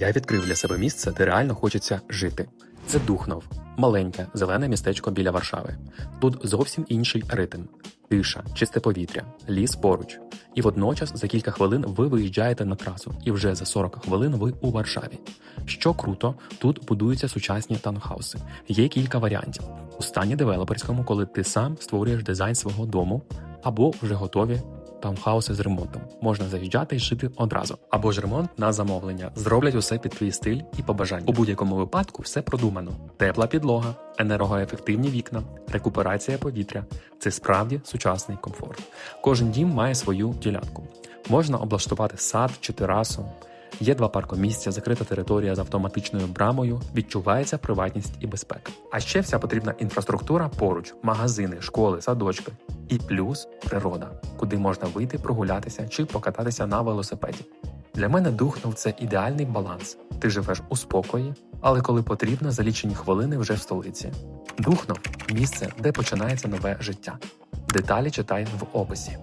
Я відкрив для себе місце, де реально хочеться жити. Це Духнов, маленьке зелене містечко біля Варшави. Тут зовсім інший ритм, тиша, чисте повітря, ліс поруч. І водночас за кілька хвилин ви виїжджаєте на трасу, і вже за 40 хвилин ви у Варшаві. Що круто, тут будуються сучасні таунхауси. Є кілька варіантів у стані девелоперському, коли ти сам створюєш дизайн свого дому, або вже готові таунхауси з ремонтом. Можна заїжджати і жити одразу. Або ж ремонт на замовлення. Зроблять усе під твій стиль і побажання. У будь-якому випадку все продумано: тепла підлога, енергоефективні вікна, рекуперація повітря. Це справді сучасний комфорт. Кожен дім має свою ділянку. Можна облаштувати сад чи терасу. Є два паркомісця, закрита територія з автоматичною брамою, відчувається приватність і безпека. А ще вся потрібна інфраструктура поруч: магазини, школи, садочки. І плюс природа, куди можна вийти прогулятися чи покататися на велосипеді. Для мене Духнов це ідеальний баланс. Ти живеш у спокої, але коли потрібно, за лічені хвилини вже в столиці. Духнов місце, де починається нове життя. Деталі читай в описі.